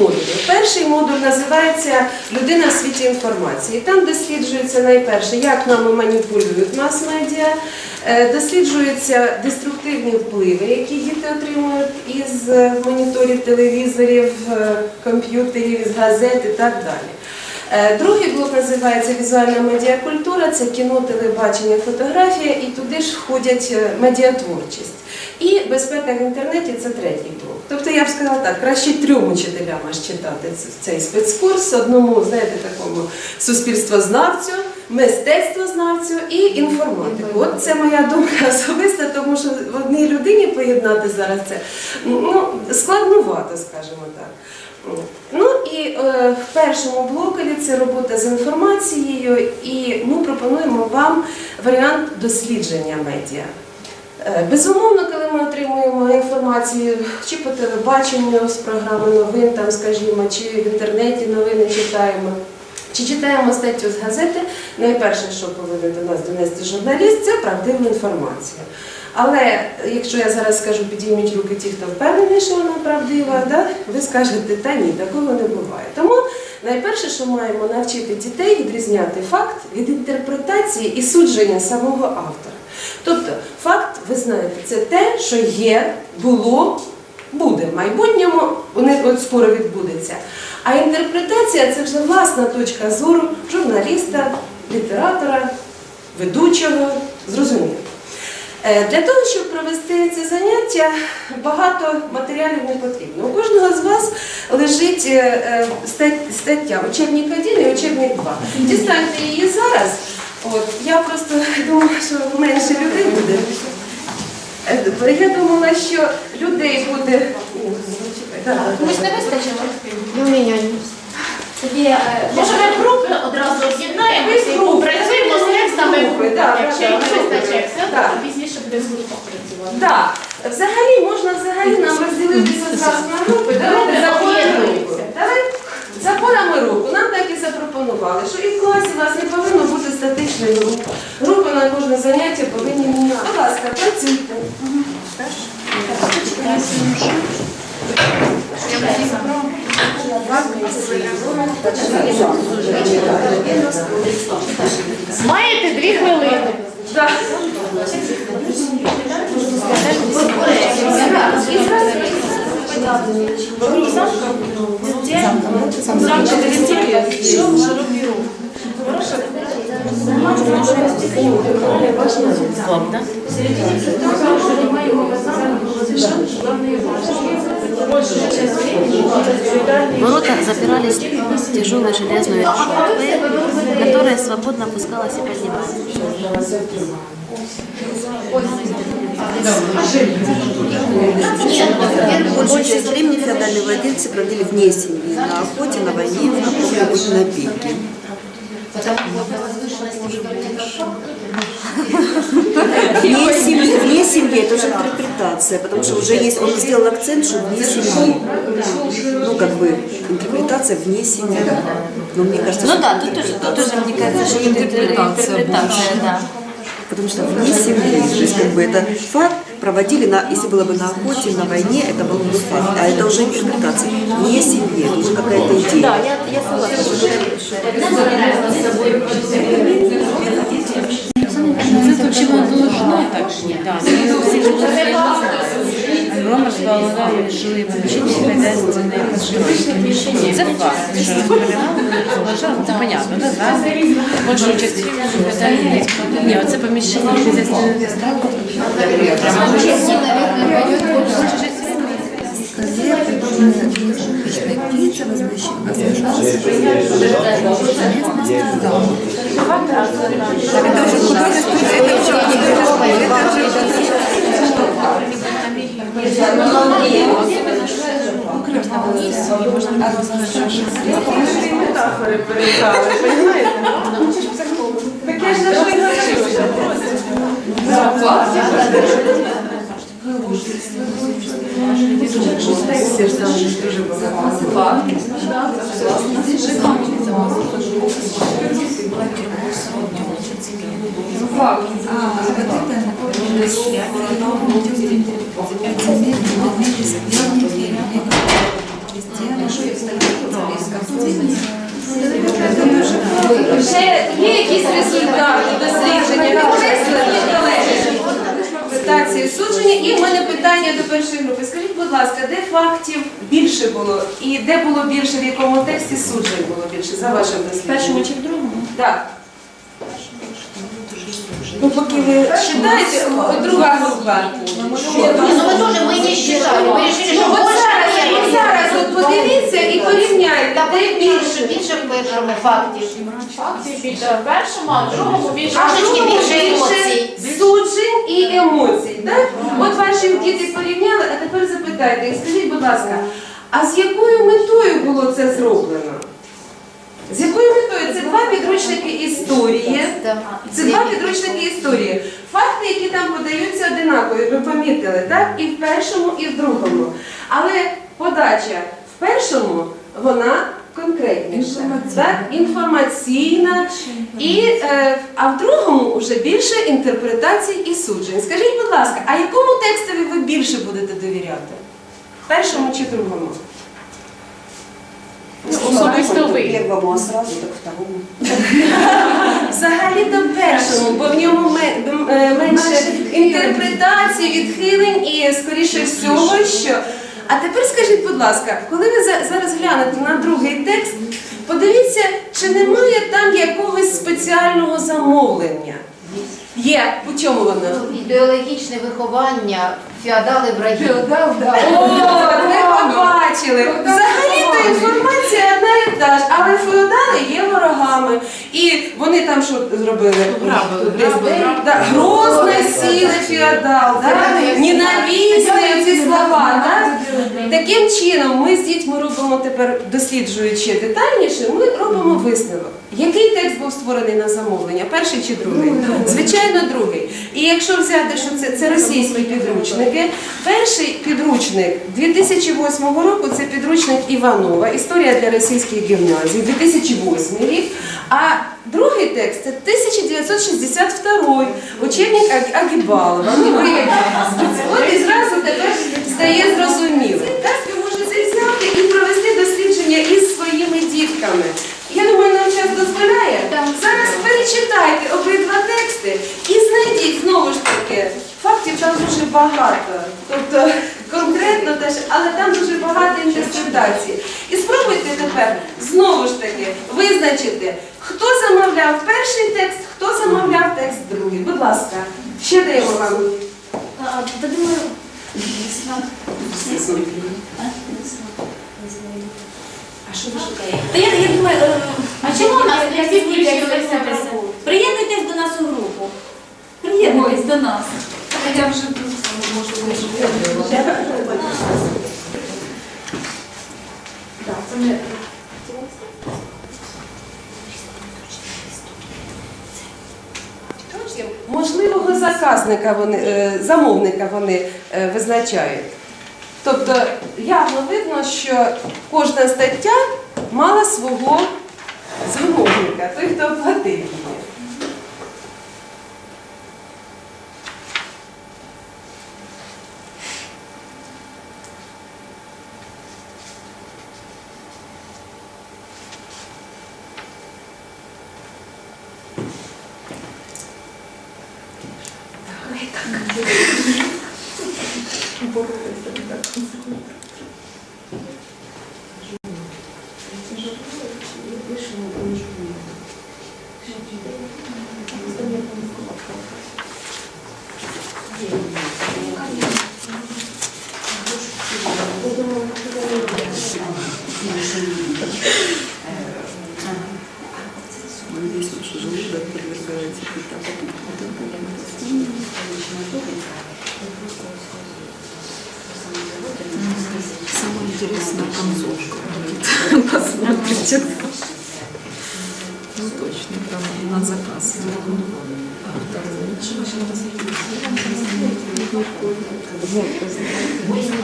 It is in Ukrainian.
модулів. Перший модуль називається Людина в світі інформації. Там досліджується найперше, як нами маніпулюють мас-медіа, е, досліджуються деструктивні впливи, які діти отримують із моніторів телевізорів, е, комп'ютерів, з газет і так далі. Е, Другий блок називається візуальна медіакультура, це кіно, телебачення, фотографія, і туди ж входять медіатворчість. І безпека в інтернеті це третій блок. Тобто я б сказала так, краще трьом учителям аж читати цей спецкурс, одному, знаєте, такому суспільствознавцю, мистецтвознавцю і інформатику. От це моя думка особиста, тому що в одній людині поєднати зараз це ну, складнувато, скажімо так. Ну і е, в першому блокові це робота з інформацією, і ми пропонуємо вам варіант дослідження медіа. Е, Безумовно, коли ми отримуємо інформацію чи по телебаченню з програми новин, там, скажімо, чи в інтернеті новини читаємо, чи читаємо статтю з газети, найперше, що повинен до нас донести журналіст, це правдиву інформацію. Але якщо я зараз скажу, підійміть руки ті, хто впевнений, що вона правдива, да? ви скажете, та ні, такого не буває. Тому найперше, що маємо навчити дітей відрізняти факт від інтерпретації і судження самого автора. Тобто, факт, ви знаєте, це те, що є, було, буде в майбутньому, вони от скоро відбудеться. А інтерпретація це вже власна точка зору журналіста, літератора, ведучого, зрозуміло. Е, Для того, щоб провести це заняття, багато матеріалів не потрібно. У кожного з вас лежить е, е, стат- стаття учебник 1 і учебник 2. Дістаньте її зараз. От, я просто думала, що менше людей буде. Я думала, що людей буде. Так, Комусь не вистачило? Ну, меня не Тоді, може ми групи одразу об'єднаємося і попрацюємо з текстами Групи, Якщо вистачить все, да. то пізніше буде в групах працювати. Так, взагалі можна взагалі нам розділитися зразу на групи. Давайте за порами руку. Давай за порами руку. Нам так і запропонували, що і в класі у вас не повинно бути статичної групи. Групи на кожне заняття повинні міняти. Будь ласка, працюйте. Маєте дві хвилини. Ладно. В середине Ворота запирались тяжелой железной решеткой, которая свободно опускалась и поднималась. Большую часть времени феодальные владельцы проводили вне семьи, на охоте, на войне, в каком-нибудь напитке. Вне семьи, вне семьи это уже интерпретация, потому что уже есть, он сделал акцент, что вне семьи. Ну, как бы, интерпретация вне семьи. Но мне кажется, Ну да, тут тоже, тут тоже мне кажется, что интерпретация, да. Потому что вне семьи, то есть как бы это факт проводили на, если было бы на охоте, на войне, это был бы факт, а это уже интерпретация. Вне семьи, это уже какая-то идея. Да, я, я согласна. Це вообще должно так же, да. Ром располагали жилые помещения, хозяйственные постройки, помещения. Это факт, что располагали, это понятно, да, да? Большую часть хозяйственных Нет, это помещение хозяйственных Птица Метафори передали, розумієте? Так я ж за що й говорю. Ж там дуже багато. Вже є якісь результати дослідження підкреслені, колеги? Інтерпретації судження. І в мене питання до першої групи. Скажіть, будь ласка, де фактів більше було? І де було більше, в якому тексті суджень було більше, за вашим В дослідженням? першому чи в другому? Так. Ну, поки ви читаєте, о, друга група. Ну мы тоже, мы не считали, мы решили, Ну, что от больше зараз, от зараз от подивіться і порівняйте, Та де більше. більше, більше в першому фактів. Фактів більше в першому, а в другому більше. А Трошечки другому більше емоцій. суджень і емоцій. Так? От ваші діти порівняли, а тепер запитайте, їх, скажіть, будь ласка, а з якою метою було це зроблено? З якою метою? Це два підручники історії. Це два підручники історії. Факти, які там подаються одинакові, ви помітили, так? І в першому, і в другому. Але подача в першому вона конкретніша, так? інформаційна, і, е, а в другому вже більше інтерпретацій і суджень. Скажіть, будь ласка, а якому текстові ви більше будете довіряти? Першому чи другому? Особисто ви. Первому, а сразу так второму. Взагалі то першому, бо в ньому е, менше інтерпретацій, відхилень і, скоріше всього, що. А тепер скажіть, будь ласка, коли ви за- зараз глянете на другий текст, подивіться, чи немає там якогось спеціального замовлення? Є. У чому воно? Ідеологічне виховання феодали враги. О, ви побачили. Взагалі-то інформація одна і та ж, але феодали є ворогами. І вони там що зробили? Грабили, Десь грабили, би- грабили. Да, сіли феодал, да? ненавісні ці слова. Да? Таким чином, ми з дітьми робимо тепер, досліджуючи детальніше, ми робимо висновок. Який текст був створений на замовлення? Перший чи другий? Звичайно, другий. І якщо взяти, що це, це російські підручники, перший підручник 2008 року це підручник Іванова, історія для російських гімназій, 2008 рік. А другий текст це 1962 учебник Агібалова. Ну, ви От і зразу тепер стає зрозумілим. Так ви можете взяти і провести дослідження із своїми дітками. Я думаю, нам час дозволяє. Зараз перечитайте обидва тексти і знайдіть знову ж таки. Фактів там дуже багато. Тобто конкретно теж, але там дуже багато інтерпретацій. І спробуйте тепер знову ж таки визначити, хто замовляв перший текст, хто замовляв текст другий. Будь ласка, ще даємо вам. Та думаю, А що ви шукаєте? Та я, я думаю, е, а чому у нас я всі всі включилися включилися в? Приєднуйтесь до нас у групу. Приєднуйтесь до нас. Я вже можу Можливого заказника вони, е, замовника вони е, визначають. Тобто явно видно, що кожна стаття мала свого замовника, той, хто оплатив її. Надеюсь, наш желудок подвергается интересно концовка будет. Посмотрите. Ну точно, там на заказ. Можно